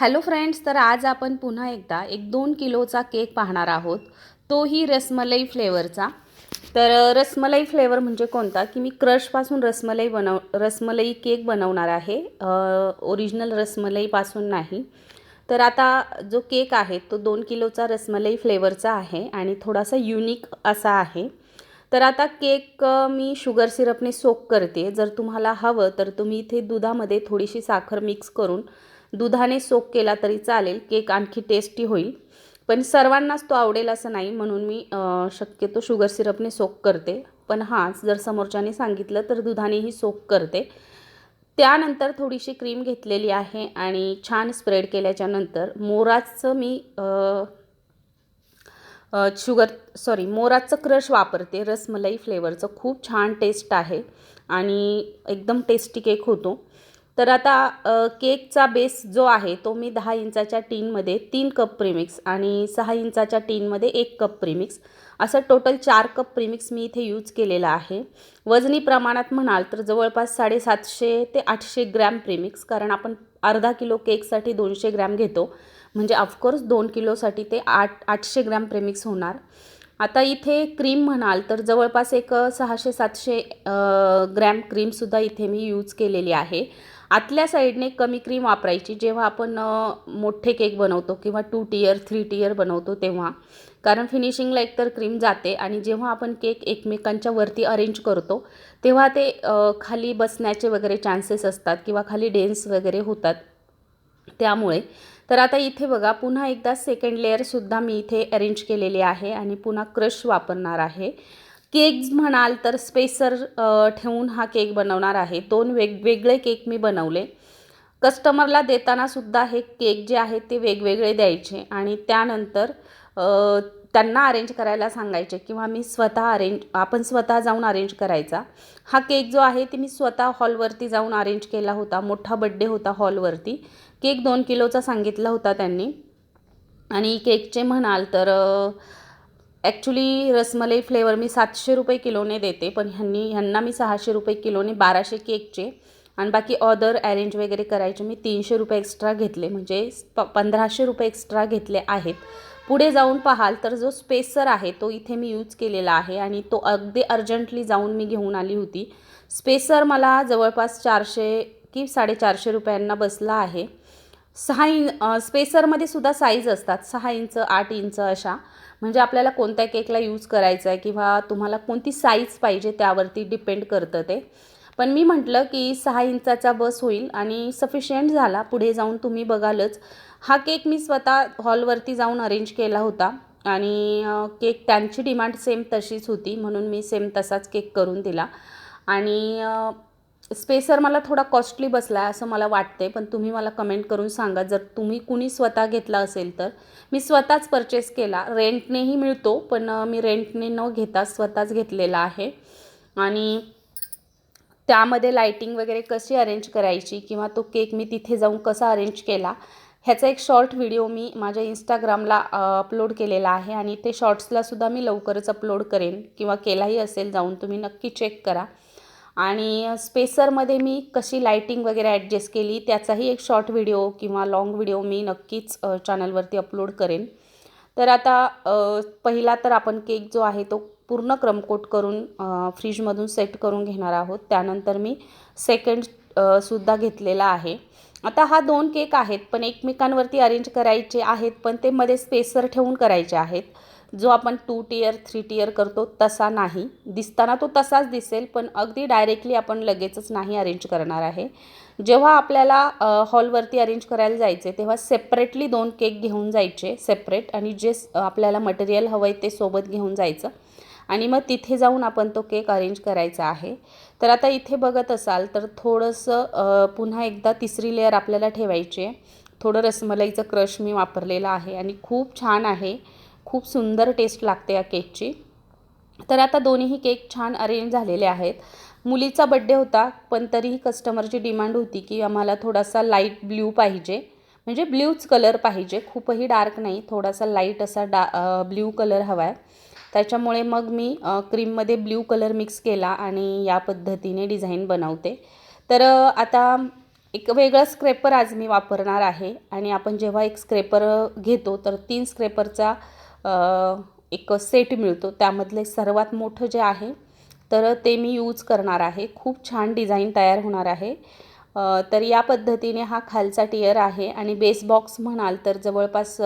Hello friends तर आज आपण पुन्हा एकदा एक दोन किलोचा केक पाहणार आहोत. तोही रसमलाई फ्लेवरचा. तर रसमलई रसमलाई फ्लेवर म्हणजे कोणता? की मी क्रशपासून रसमलाई बनव रसमलाई केक बनवणार आहे. ओरिजिनल रसमलाईपासून नाही. तर आता जो केक आहे तो दोन किलोचा रसमलाई फ्लेवरचा आहे आणि थोडासा युनिक असा आहे. तर आता केक मी शुगर सिरपने सोक करते. जर तुम्हाला हवं तर तुम्ही इथे दुधामध्ये थोडीशी साखर मिक्स करून दुधाने सोक केला तरी चालेल. केक आणखी टेस्टी होईल. पण सर्वांनाच तो आवडेल असं नाही. म्हणून मी शक्यतो शुगर सिरपने सोक करते. पण हां जर समोरच्याने सांगितलं तर दुधानेही सोक करते. त्यानंतर थोडीशी क्रीम घेतलेली आहे आणि छान स्प्रेड केल्याच्यानंतर मोराचं मी शुगर सॉरी मोराचं क्रश वापरते. रसमलाई फ्लेवरचं खूप छान टेस्ट आहे. आणि एकदम टेस्टी केक होतो. तर आता केकचा बेस जो आहे तो मी दहा इंचाच्या टीनमध्ये तीन कप प्रीमिक्स आणि सहा इंचाच्या टीनमध्ये एक कप प्रीमिक्स. असं टोटल चार कप प्रीमिक्स मी इथे यूज केलेला आहे. वजनी प्रमाणात म्हणाल तर जवळपास साडेसातशे ते आठशे ग्रॅम प्रीमिक्स कारण आपण अर्धा किलो केकसाठी दोनशे ग्रॅम घेतो. म्हणजे ऑफकोर्स दोन किलोसाठी ते आठ आठशे ग्रॅम प्रीमिक्स होणार. आता इथे क्रीम म्हणाल तर जवळपास एक सहाशे सातशे ग्रॅम क्रीमसुद्धा इथे मी यूज केलेली आहे. आतल्या साईडने कमी क्रीम वापरायची. जेव्हा आपण मोठे केक बनवतो किंवा टू टियर थ्री टियर बनवतो तेव्हा. कारण फिनिशिंगला एकतर क्रीम जाते आणि जेव्हा आपण केक एकमेकांच्या वरती अरेंज करतो तेव्हा ते खाली बसण्याचे वगैरे चान्सेस असतात किंवा खाली डेन्स वगैरे होतात. त्यामुळे. तर आता इथे बघा पुन्हा एकदा सेकंड लेअरसुद्धा मी इथे अरेंज केलेले आहे आणि पुन्हा क्रश वापरणार आहे. केक्स म्हणाल तर स्पेसर ठेवून हा केक बनवणार आहे. दोन वेगवेगळे केक मी बनवले. कस्टमरला देताना सुद्धा हे केक जे आहेत ते वेगवेगळे द्यायचे आणि त्यानंतर त्यांना अरेंज करायला सांगायचे किंवा मी स्वतः अरेंज आपण स्वतः जाऊन अरेंज करायचा. हा केक जो आहे ते मी स्वतः हॉलवरती जाऊन अरेंज केला होता. मोठा बड्डे होता हॉलवरती केक दोन किलोचा सांगितला होता त्यांनी. आणि केकचे म्हणाल तर ॲक्च्युली रसमलाई फ्लेवर मी सातशे रुपये किलोने देते पण ह्यांनी ह्यांना मी सहाशे रुपये किलोने बाराशे केकचे आणि बाकी ऑदर अरेंज वगैरे करायचे मी तीनशे रुपये एक्स्ट्रा घेतले म्हणजे प पंधराशे रुपये एक्स्ट्रा घेतले आहेत. पुढे जाऊन पाहाल तर जो स्पेसर आहे तो इथे मी यूज केलेला आहे आणि तो अगदी अर्जंटली जाऊन मी घेऊन आली होती. स्पेसर मला जवळपास चारशे की साडेचारशे रुपयांना बसला आहे. सहा इं स्पेसरमध्ये सुद्धा साईज असतात. सहा इंच आठ इंच अशा. म्हणजे आपल्याला कोणत्या केकला यूज करायचा आहे किंवा तुम्हाला कोणती साईज पाहिजे त्यावरती डिपेंड करतं ते. पण मी म्हटलं की सहा इंचाचा बस होईल आणि सफिशियंट झाला. पुढे जाऊन तुम्ही बघालच. हा केक मी स्वतः हॉलवरती जाऊन अरेंज केला होता. आणि केक त्यांची डिमांड सेम तशीच होती. म्हणून मी सेम तसाच केक करून दिला. आणि स्पेसर मला थोडा कॉस्टली बसला आहे असं मला वाटते पण तुम्ही मला कमेंट करून सांगा. जर तुम्ही कुणी स्वतः घेतला असेल तर. मी स्वतःच परचेस केला. रेंटनेही मिळतो पण मी रेंटने न घेता स्वतःच घेतलेला आहे. आणि त्यामध्ये लाईटिंग वगैरे कशी अरेंज करायची किंवा तो केक मी तिथे जाऊन कसा अरेंज केला ह्याचा एक शॉर्ट व्हिडिओ मी माझ्या इंस्टाग्रामला अपलोड केलेला आहे. आणि ते शॉर्ट्सलासुद्धा मी लवकरच अपलोड करेन. किंवा केलाही असेल जाऊन तुम्ही नक्की चेक करा. आणि स्पेसरमध्ये मी कशी लाईटिंग वगैरे ॲडजस्ट केली त्याचाही एक शॉर्ट व्हिडिओ किंवा लाँग व्हिडिओ मी नक्कीच चॅनलवरती अपलोड करेन. तर आता पहिला तर आपण केक जो आहे तो पूर्ण क्रमकोट करून फ्रीजमधून सेट करून घेणार आहोत. त्यानंतर मी सेकंड सुद्धा घेतलेला आहे. आता हा दोन केक आहेत पण एकमेकांवरती अरेंज करायचे आहेत पण ते मध्ये स्पेसर ठेवून करायचे आहेत. जो आपण टू टियर थ्री टियर करतो तसा नाही. दिसताना तो तसाच दिसेल पण अगदी डायरेक्टली आपण लगेचच नाही अरेंज करणार आहे. जेव्हा आपल्याला हॉलवरती अरेंज करायला जायचे तेव्हा सेपरेटली दोन केक घेऊन जायचे सेपरेट आणि जे आपल्याला मटेरियल हवं आहे ते सोबत घेऊन जायचं. आणि मग तिथे जाऊन आपण तो केक अरेंज करायचा आहे. तर आता इथे बघत असाल तर थोडंसं पुन्हा एकदा तिसरी लेअर आपल्याला ठेवायची आहे. थोडं रसमलाईचं क्रश मी वापरलेलं आहे आणि खूप छान आहे. खूप सुंदर टेस्ट लागते या केकची तर आता दोन्हीही केक छान अरेंज झालेले आहेत. मुलीचा बड्डे होता पण तरीही कस्टमरची डिमांड होती की आम्हाला थोडासा लाइट ब्ल्यू पाहिजे. म्हणजे ब्ल्यूच कलर पाहिजे खूपही डार्क नाही थोडासा लाइट असा डा ब्ल्यू कलर हवा आहे त्याच्यामुळे मग मी क्रीममध्ये ब्ल्यू कलर मिक्स केला आणि या पद्धतीने डिझाईन बनवते. तर आता एक वेगळं स्क्रेपर आज मी वापरणार आहे आणि आपण जेव्हा एक स्क्रेपर घेतो तर तीन स्क्रेपरचा एक सेट मिळतो. त्यामधले सर्वात मोठं जे आहे तर ते मी यूज करणार आहे. खूप छान डिझाईन तयार होणार आहे. तर या पद्धतीने हा खालचा टियर आहे आणि बेस बॉक्स म्हणाल तर जवळपास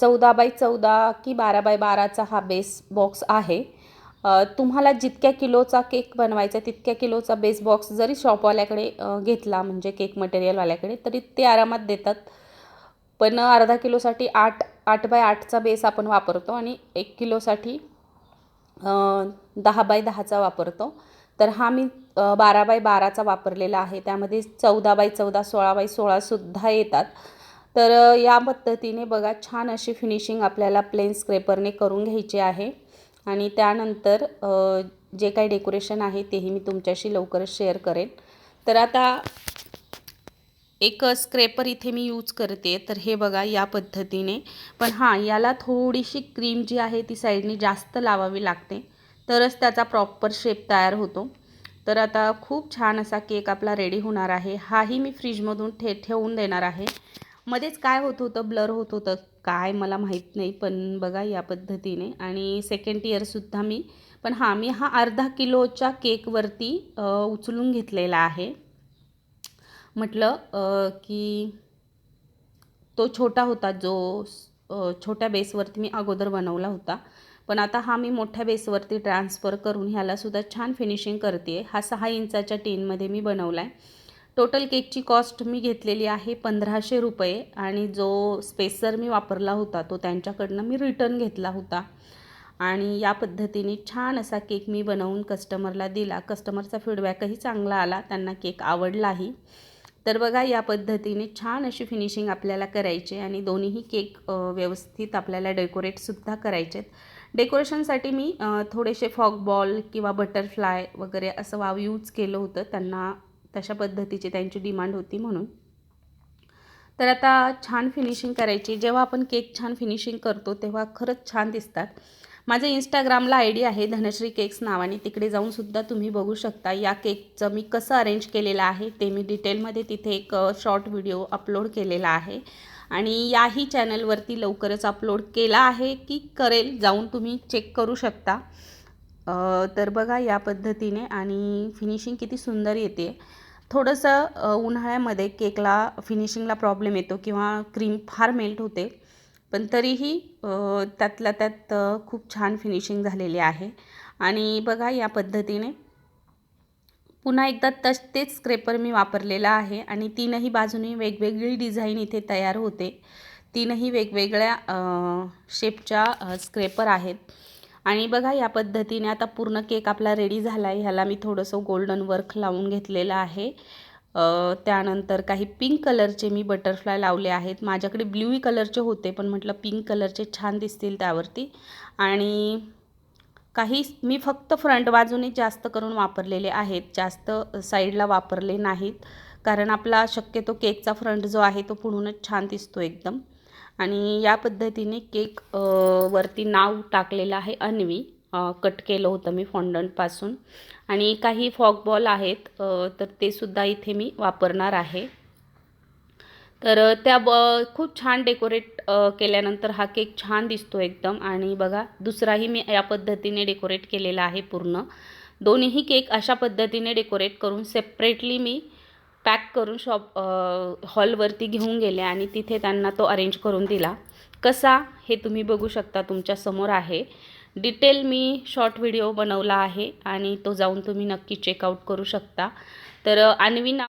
चौदा बाय चौदा की बारा बाय बाराचा हा बेस बॉक्स आहे. तुम्हाला जितक्या किलोचा केक बनवायचा तितक्या किलोचा बेस बॉक्स जरी शॉपवाल्याकडे घेतला म्हणजे केक मटेरियलवाल्याकडे तरी ते आरामात देतात. पण अर्धा किलोसाठी आठ आठ बाय आठचा बेस आपण वापरतो आणि एक किलोसाठी दहा बाय दहाचा वापरतो. तर हा मी बारा बाय बाराचा वापरलेला आहे. त्यामध्ये चौदा बाय चौदा सोळा बाय सोळासुद्धा येतात. तर या पद्धतीने बघा छान अशी फिनिशिंग आपल्याला प्लेन स्क्रेपरने करून घ्यायची आहे. आणि त्यानंतर जे काही डेकोरेशन आहे तेही मी तुमच्याशी लवकरच शेअर करेन. तर आता एक स्क्रेपर इथे मी यूज करते. तर हे बघा या पद्धतीने. पण हां याला थोडीशी क्रीम जी आहे ती साईडने जास्त लावावी लागते. तरच त्याचा प्रॉपर शेप तयार होतो. तर आता खूप छान असा केक आपला रेडी होणार आहे. हाही मी फ्रीजमधून ठे ठेवून देणार आहे. मध्येच काय होत होतं? ब्लर होत होतं. काय मला माहीत नाही पण बघा या पद्धतीने. आणि सेकंड इयरसुद्धा मी पण हां मी हा अर्धा किलोच्या केकवरती उचलून घेतलेला आहे. म्हटलं की तो छोटा होता जो छोट्या बेसवरती मी अगोदर बनवला होता. पण आता हा मी मोठ्या बेसवरती ट्रान्सफर करून ह्यालासुद्धा छान फिनिशिंग करते. हा सहा इंचाच्या टीनमध्ये मी बनवला आहे टोटल केकची कॉस्ट मी घेतलेली आहे पंधराशे रुपये आणि जो स्पेसर मी वापरला होता तो त्यांच्याकडनं मी रिटर्न घेतला होता. आणि या पद्धतीने छान असा केक मी बनवून कस्टमरला दिला. कस्टमरचा फीडबॅकही चांगला आला. त्यांना केक आवडलाही. तर बघा या पद्धतीने छान अशी फिनिशिंग आपल्याला करायची आणि दोन्हीही केक व्यवस्थित आपल्याला डेकोरेटसुद्धा करायचे आहेत डेकोरेशनसाठी मी थोडेसे फॉग बॉल किंवा बटरफ्लाय वगैरे असं वाव यूज केलं होतं. त्यांना तशा पद्धतीची त्यांची डिमांड होती म्हणून. तर आता छान फिनिशिंग करायची. जेव्हा आपण केक छान फिनिशिंग करतो तेव्हा खरंच छान दिसतात. माझं इंस्टाग्रामला आय डी आहे धनश्री केक्स नावाने. तिकडे जाऊनसुद्धा तुम्ही बघू शकता. या केकचं मी कसं अरेंज केलेलं आहे ते मी डिटेलमध्ये तिथे एक शॉर्ट व्हिडिओ अपलोड केलेला आहे. आणि याही चॅनलवरती लवकरच अपलोड केला आहे की करेल जाऊन तुम्ही चेक करू शकता. तर बघा या पद्धतीने आणि फिनिशिंग किती सुंदर येते. थोडंसं उन्हाळ्यामध्ये केकला फिनिशिंगला प्रॉब्लेम येतो किंवा क्रीम फार मेल्ट होते. पण तरीही त्यातल्या त्यात खूप छान फिनिशिंग झालेली आहे. आणि बघा या पद्धतीने पुन्हा एकदा तस तेच स्क्रेपर मी वापरलेला आहे आणि तीनही बाजूनी वेगवेगळी डिझाईन इथे तयार होते. तीनही वेगवेगळ्या शेपच्या स्क्रेपर आहेत. आणि बघा या पद्धतीने आता पूर्ण केक आपला रेडी झाला आहे ह्याला मी थोडंसं गोल्डन वर्क लावून घेतलेलं आहे. त्यानंतर काही पिंक कलरचे मी बटरफ्लाय लावले आहेत. माझ्याकडे ब्ल्यूई कलरचे होते पण म्हटलं पिंक कलरचे छान दिसतील त्यावरती. आणि काही मी फक्त फ्रंट बाजूने जास्त करून वापरलेले आहेत. जास्त साईडला वापरले नाहीत. कारण आपला शक्यतो केकचा फ्रंट जो आहे तो पुढूनच छान दिसतो एकदम. आणि या पद्धतीने केक वरती नाव टाकलेलं आहे अन्वी. कट केलं होतं मी फॉन्डंटपासून आणि काही फॉग बॉल आहेत तर ते सुद्धा इथे मी वापरणार आहे. तर त्या ब खूप छान डेकोरेट केल्यानंतर हा केक छान दिसतो एकदम. आणि बघा दुसराही मी या पद्धतीने डेकोरेट केलेला आहे पूर्ण. दोन्हीही केक अशा पद्धतीने डेकोरेट करून सेपरेटली मी पॅक करून शॉप हॉलवरती घेऊन गेले आणि तिथे त्यांना तो अरेंज करून दिला. कसा हे तुम्ही बघू शकता तुमच्यासमोर आहे. डिटेल मी शॉर्ट व्हिडिओ बनवला आहे आणि तो जाऊन तुम्ही नक्की चेकआउट करू शकता. तर अन्वी ना